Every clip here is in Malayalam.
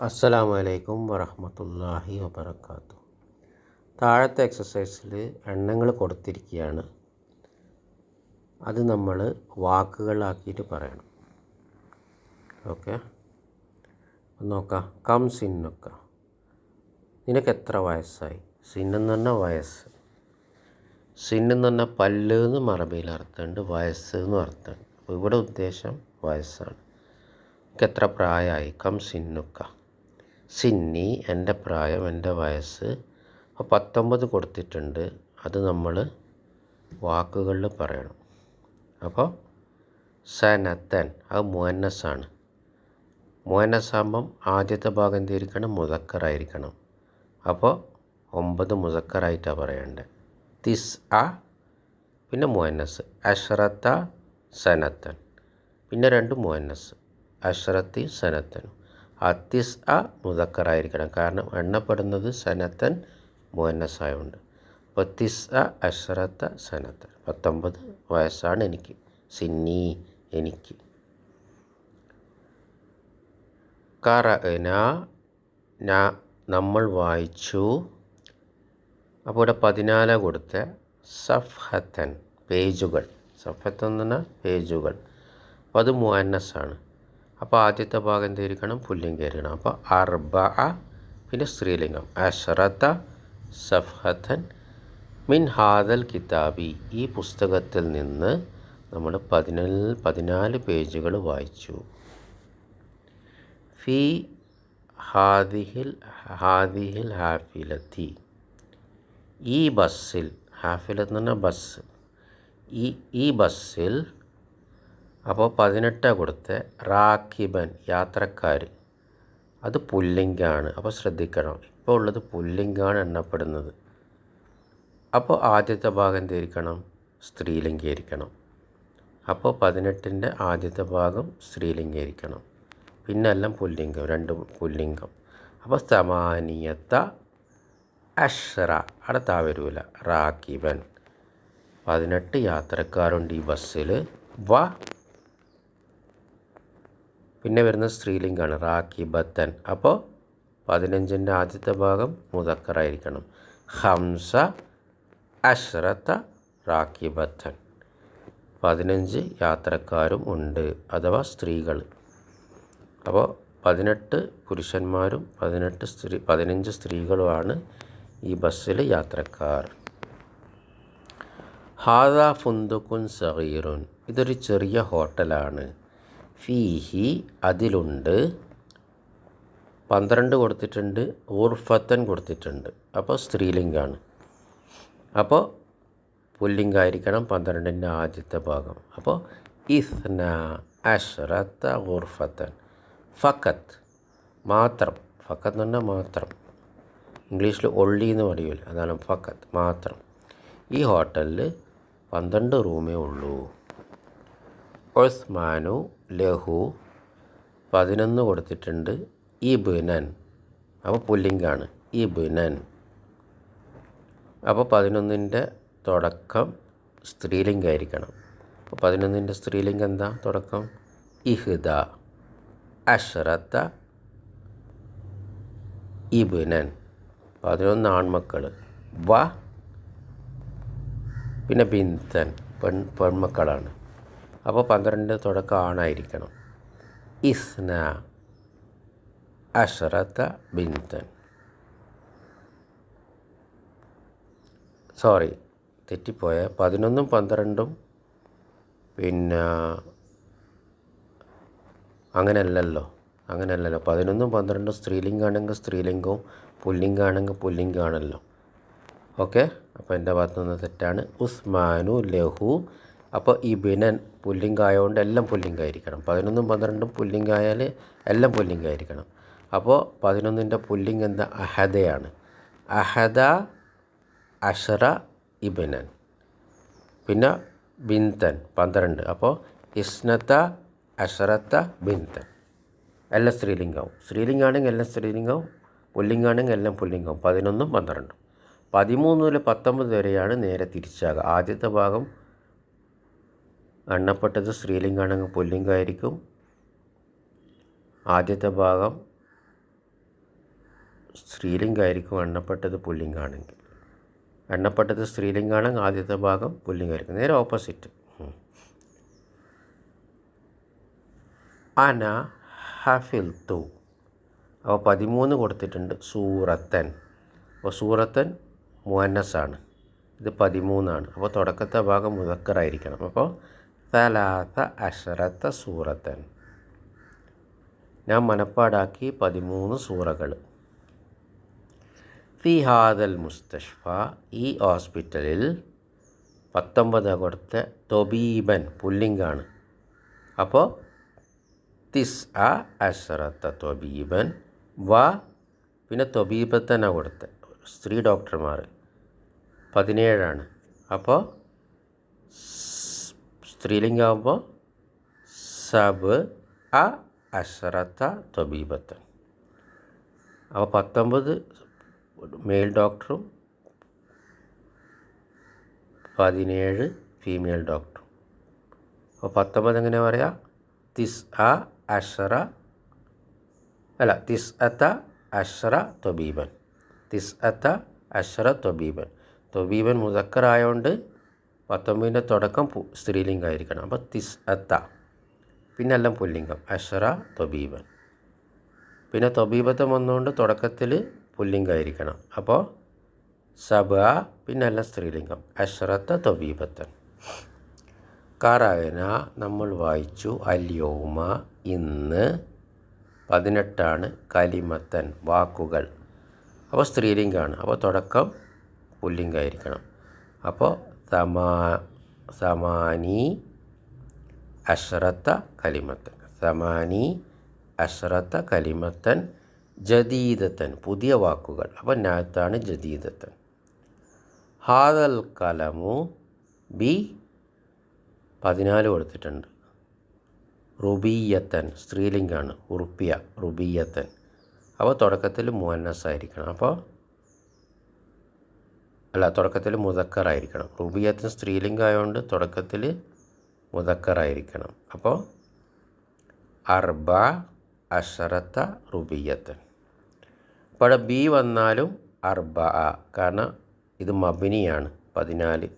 അസ്സലാമു അലൈക്കും വറഹമത്തല്ലാഹി വബർക്കാത്തു താഴത്തെ എക്സസൈസിൽ എണ്ണങ്ങൾ കൊടുത്തിരിക്കുകയാണ് അത് നമ്മൾ വാക്കുകളാക്കിയിട്ട് പറയണം. ഓക്കെ? നോക്കാം. കം സിന്നൊക്കെ. നിനക്ക് എത്ര വയസ്സായി? സിന്നെന്ന് പറഞ്ഞാൽ വയസ്സ്. സിന്നെന്ന് പറഞ്ഞാൽ പല്ല് എന്ന് മറബിയിൽ അർത്ഥമുണ്ട് വയസ്സ് എന്ന് അർത്ഥമുണ്ട്. അപ്പോൾ ഇവിടെ ഉദ്ദേശം വയസ്സാണ്. എത്ര പ്രായമായി? കം സിന്നുക്ക. സിന്നി എന്റെ പ്രായം എന്റെ വയസ്സ് അപ്പോൾ പത്തൊമ്പത് കൊടുത്തിട്ടുണ്ട്. അത് നമ്മൾ വാക്കുകളിൽ പറയണം. അപ്പോൾ സനത്തൻ അത് മുഹന്നസാണ് മുഹന്നസാകുമ്പം ആദ്യത്തെ ഭാഗം എന്തായിരിക്കണം മുതക്കറായിരിക്കണം അപ്പോൾ ഒമ്പത് മുതക്കറായിട്ടാണ് പറയേണ്ടത് തിസ് അ പിന്നെ മുഹന്നസ്. അഷറത്ത സനത്തൻ. പിന്നെ രണ്ട് മുഹന്നസ്. അഷറത്തി സനത്തൻ അത്തിസ് അ മുതക്കറായിരിക്കണം കാരണം എണ്ണപ്പെടുന്നത് സനത്തൻ മുഹന്നസായുണ്ട് അപ്പോൾ തിസ് അ അശ്രത്ത സനത്തൻ. പത്തൊമ്പത് വയസ്സാണ് എനിക്ക്. സിന്നി എനിക്ക്. കറന നാ നമ്മൾ വായിച്ചു. അപ്പോൾ ഇവിടെ പതിനാല് കൊടുത്ത. സഫ്ഹത്തൻ പേജുകൾ. സഫത്തൻ എന്ന് പറഞ്ഞാൽ പേജുകൾ. അപ്പോൾ അത് മുഅന്നസാണ്. അപ്പോൾ ആദ്യത്തെ ഭാഗം എന്തായിരിക്കണം പുല്ലിംഗായിരിക്കണം അപ്പോൾ അർബ പിന്നെ സ്ത്രീലിംഗം. അഷറത്ത സഫത്തൻ മിൻ ഹാദൽ കിതാബി. ഈ പുസ്തകത്തിൽ നിന്ന് നമ്മൾ പതിനാല് പതിനാല് പേജുകൾ വായിച്ചു. ഫി ഹാദിഹിൽ ഹാദിഹിൽ ഹാഫിലത്തി. ഈ ബസ്സിൽ ഹാഫിലത്ത് എന്ന് പറഞ്ഞാൽ ബസ്. ഈ ഈ ബസ്സിൽ അപ്പോൾ പതിനെട്ടാണ് കൊടുത്ത റാക്കിബൻ യാത്രക്കാർ അത് പുല്ലിംഗാണ്. അപ്പോൾ ശ്രദ്ധിക്കണം. ഇപ്പോൾ ഉള്ളത് പുല്ലിംഗാണ് എണ്ണപ്പെടുന്നത്. അപ്പോൾ ആദ്യത്തെ ഭാഗം എന്തായിരിക്കണം സ്ത്രീലിംഗീകരിക്കണം. അപ്പോൾ പതിനെട്ടിന്റെ ആദ്യത്തെ ഭാഗം സ്ത്രീലിംഗീകരിക്കണം. പിന്നെ എല്ലാം പുല്ലിംഗം രണ്ട് പുല്ലിംഗം. അപ്പോൾ സമാനീയത്ത അഷ്റ അവിടെ താ വരൂല. റാക്കിബൻ. പതിനെട്ട് യാത്രക്കാരുണ്ട് ഈ ബസ്സിൽ വ പിന്നെ വരുന്ന സ്ത്രീലിംഗാണ് റാക്കിബത്തൻ അപ്പോൾ പതിനഞ്ചിന്റെ ആദ്യത്തെ ഭാഗം മുതക്കറായിരിക്കണം ഹംസ അഷ്റത്ത റാക്കിബത്തൻ പതിനഞ്ച് യാത്രക്കാരും ഉണ്ട് അഥവാ സ്ത്രീകൾ അപ്പോൾ പതിനെട്ട് പുരുഷന്മാരും പതിനെട്ട് സ്ത്രീ പതിനഞ്ച് സ്ത്രീകളുമാണ് ഈ ബസ്സിൽ യാത്രക്കാർ. ഹാദ ഫുന്തുക്കുൻ സഹീറുൻ ഇതൊരു ചെറിയ ഹോട്ടലാണ്. ഫീഹി അതിലുണ്ട്. പന്ത്രണ്ട് കൊടുത്തിട്ടുണ്ട് ഊർഫത്തൻ കൊടുത്തിട്ടുണ്ട്. അപ്പോൾ സ്ത്രീലിംഗാണ്. അപ്പോൾ പുല്ലിംഗായിരിക്കണം പന്ത്രണ്ടിന്റെ ആദ്യത്തെ ഭാഗം. അപ്പോൾ ഇസ്ന അഷ്റത്ത ഊർഫത്തൻ ഫക്കത്ത് മാത്രം. ഫക്കത്ത് എന്ന് പറഞ്ഞാൽ മാത്രം. ഇംഗ്ലീഷിൽ ഒള്ളി എന്ന് പറയൂല അതാണ് ഫക്കത്ത് മാത്രം. ഈ ഹോട്ടലിൽ പന്ത്രണ്ട് റൂമേ ഉള്ളൂ. ഒസ്മാനു ലഹു പതിനൊന്ന് കൊടുത്തിട്ടുണ്ട്. ഇബുനൻ അപ്പോൾ പുല്ലിംഗാണ്. ഇബുനൻ അപ്പോൾ പതിനൊന്നിന്റെ തുടക്കം സ്ത്രീലിംഗമായിരിക്കണം അപ്പോൾ പതിനൊന്നിന്റെ സ്ത്രീലിംഗം എന്താ? തുടക്കം. ഇഹ്ദ അഷറത്ത ഇബുനൻ പതിനൊന്ന് ആൺമക്കൾ. വ പിന്നെ ബിന്തൻ പെൺ പെൺമക്കളാണ്. അപ്പോൾ പന്ത്രണ്ട് തുടക്കം ആണായിരിക്കണം. ഇസ്ന അഷറത്ത ബിന്തൻ സോറി തെറ്റിപ്പോയ. പതിനൊന്നും പന്ത്രണ്ടും പിന്നെ അങ്ങനെയല്ലല്ലോ. അങ്ങനെയല്ലല്ലോ. പതിനൊന്നും പന്ത്രണ്ടും സ്ത്രീലിംഗാണെങ്കിൽ സ്ത്രീലിംഗവും പുല്ലിംഗാണെങ്കിൽ പുല്ലിംഗാണല്ലോ. ഓക്കെ? അപ്പോൾ എന്റെ ഭാഗത്തു നിന്ന് തെറ്റാണ്. ഉസ്മാനു ലഹു അപ്പോൾ ഈ ബിനൻ പുല്ലിംഗായതുകൊണ്ട് എല്ലാം പുല്ലിംഗായിരിക്കണം. പതിനൊന്നും പന്ത്രണ്ടും പുല്ലിങ്കായാൽ എല്ലാം പുല്ലിംഗായിരിക്കണം. അപ്പോൾ പതിനൊന്നിന്റെ പുല്ലിംഗ് എന്താ? അഹദയാണ്. അഹദ അഷറ ഇബിനൻ. പിന്നെ ബിന്തൻ പന്ത്രണ്ട്. അപ്പോൾ ഇസ്നത്ത അഷറത്ത ബിന്തൻ എല്ലാം സ്ത്രീലിംഗവും. സ്ത്രീലിംഗാണെങ്കിൽ എല്ലാം സ്ത്രീലിംഗവും പുല്ലിംഗാണെങ്കിൽ എല്ലാം പുല്ലിംഗവും. പതിനൊന്നും പന്ത്രണ്ടും. പതിമൂന്ന് മുതൽ പത്തൊമ്പത് വരെയാണ് നേരെ തിരിച്ചാകുക. ആദ്യത്തെ ഭാഗം എണ്ണപ്പെട്ടത് സ്ത്രീലിംഗാണെങ്കിൽ പുല്ലിംഗമായിരിക്കും ആദ്യത്തെ ഭാഗം സ്ത്രീലിംഗമായിരിക്കും എണ്ണപ്പെട്ടത് പുല്ലിംഗാണെങ്കിൽ. എണ്ണപ്പെട്ടത് സ്ത്രീലിംഗാണെങ്കിൽ ആദ്യത്തെ ഭാഗം പുല്ലിംഗമായിരിക്കും നേരെ ഓപ്പോസിറ്റ്. അന ഹഫിൽ തു അപ്പോൾ പതിമൂന്ന് കൊടുത്തിട്ടുണ്ട് സൂറത്തൻ. അപ്പോൾ സൂറത്തൻ മുഅന്നസാണ്. ഇത് പതിമൂന്നാണ്. അപ്പോൾ തുടക്കത്തെ ഭാഗം മുതക്കറായിരിക്കണം അപ്പോൾ തലാത്ത അഷറത്ത സൂറത്തൻ ഞാൻ മനപ്പാടാക്കി പതിമൂന്ന് സൂറകൾ. ഫിഹാദൽ മുസ്തഷ്ഫ ഈ ഹോസ്പിറ്റലിൽ പത്തൊമ്പത് കൊടുത്ത തൊബീബൻ പുല്ലിംഗാണ് അപ്പോൾ തിസ് അ അഷറത്ത തൊബീബൻ വ പിന്നെ തൊബീബത്തന കൊടുത്ത സ്ത്രീ ഡോക്ടർമാർ. പതിനേഴാണ്. അപ്പോൾ സ്ത്രീലിംഗാകുമ്പോൾ സബ് അ അഷറത്ത തൊബീബത്തൻ അപ്പോൾ പത്തൊമ്പത് മെയിൽ ഡോക്ടറും പതിനേഴ് ഫീമെയിൽ ഡോക്ടറും അപ്പോൾ പത്തൊമ്പത് എങ്ങനെ പറയാം? തിസ് അ അഷറ അല്ല തിസ് അത്ത അഷറ തൊബീബൻ. തിസ് അത്ത അഷറ തൊബീബൻ. തൊബീബൻ മുതക്കറായതുകൊണ്ട് പത്തൊമ്പതിന്റെ തുടക്കം സ്ത്രീലിംഗമായിരിക്കണം. അപ്പോൾ തിസ് അത്ത. പിന്നെ എല്ലാം പുല്ലിംഗം. അഷറ തൊബീബൻ പിന്നെ തൊബീബത്തം വന്നുകൊണ്ട് തുടക്കത്തിൽ പുല്ലിംഗമായിരിക്കണം. അപ്പോൾ സബ പിന്നെ എല്ലാം സ്ത്രീലിംഗം. അഷറത്ത തൊബീബത്തൻ കറന നമ്മൾ വായിച്ചു അല്യോമ ഇന്ന്. പതിനെട്ടാണ് കലിമത്തൻ വാക്കുകൾ. അപ്പോൾ സ്ത്രീലിംഗമാണ്. അപ്പോൾ തുടക്കം പുല്ലിംഗമായിരിക്കണം. അപ്പോൾ സമാ സമാനി അഷ്റത്ത കലിമത്തൻ. സമാനി അഷ്റത്ത കലിമത്തൻ ജദീദത്തൻ. പുതിയ വാക്കുകൾ. അപ്പം നാത്താണ് ജദീദത്തൻ. ഹാദൽ കലമു ബി പതിനാല് കൊടുത്തിട്ടുണ്ട്. റുബീയത്തൻ. സ്ത്രീലിംഗാണ്. ഉറുപ്പിയ. റുബീയത്തൻ. അപ്പോൾ തുടക്കത്തിൽ മുഅന്നസ് ആയിരിക്കണം അപ്പോൾ അല്ല തുടക്കത്തിൽ മുതക്കറായിരിക്കണം റുബിയത്തൻ സ്ത്രീലിംഗമായതുകൊണ്ട് തുടക്കത്തിൽ മുതക്കറായിരിക്കണം അപ്പോൾ അർബ അഷറത്ത റുബിയത്തൻ. അപ്പോൾ അവിടെ ബി വന്നാലും അർബ കാരണം ഇത് മബിനിയാണ്. പതിനാല്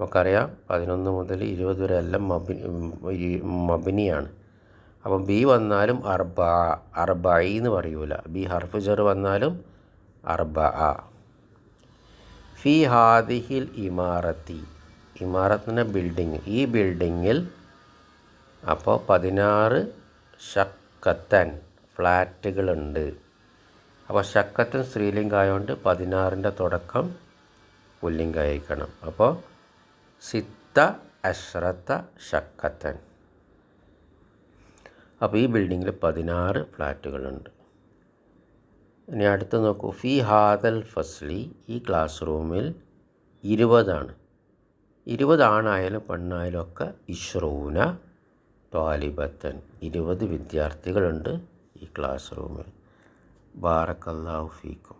നമുക്കറിയാം പതിനൊന്ന് മുതൽ ഇരുപത് വരെ എല്ലാം മബിനി മബിനിയാണ്. അപ്പം ബി വന്നാലും അർബ അർബയി എന്ന് പറയൂല. ബി ഹർഫ് വന്നാലും അർബ. ഫി ഹാദിഹിൽ ഇമാറത്തി. ഇമാറത്തിന്റെ ബിൽഡിങ് ഈ ബിൽഡിങ്ങിൽ അപ്പോൾ പതിനാറ് ഷക്കത്തൻ ഫ്ലാറ്റുകളുണ്ട്. അപ്പോൾ ഷക്കത്തൻ സ്ത്രീലിംഗമായതുകൊണ്ട് പതിനാറിന്റെ തുടക്കം പുല്ലിംഗായിരിക്കണം. അപ്പോൾ സിത്ത അശ്രത്ത ഷക്കത്തൻ അപ്പോൾ ഈ ബിൽഡിങ്ങിൽ പതിനാറ് ഫ്ലാറ്റുകളുണ്ട്. ഇനി അടുത്ത നോക്കൂ. ഫി ഹാദൽ ഫസ്ലി ഈ ക്ലാസ് റൂമിൽ ഇരുപതാണ്. ഇരുപത് ആണായാലും പെണ്ണായാലും ഒക്കെ ഇഷ്റൂന താലിബത്തൻ ഇരുപത് വിദ്യാർത്ഥികളുണ്ട് ഈ ക്ലാസ് റൂമിൽ. ബാറക്കല്ലാഹു ഫീക്കും.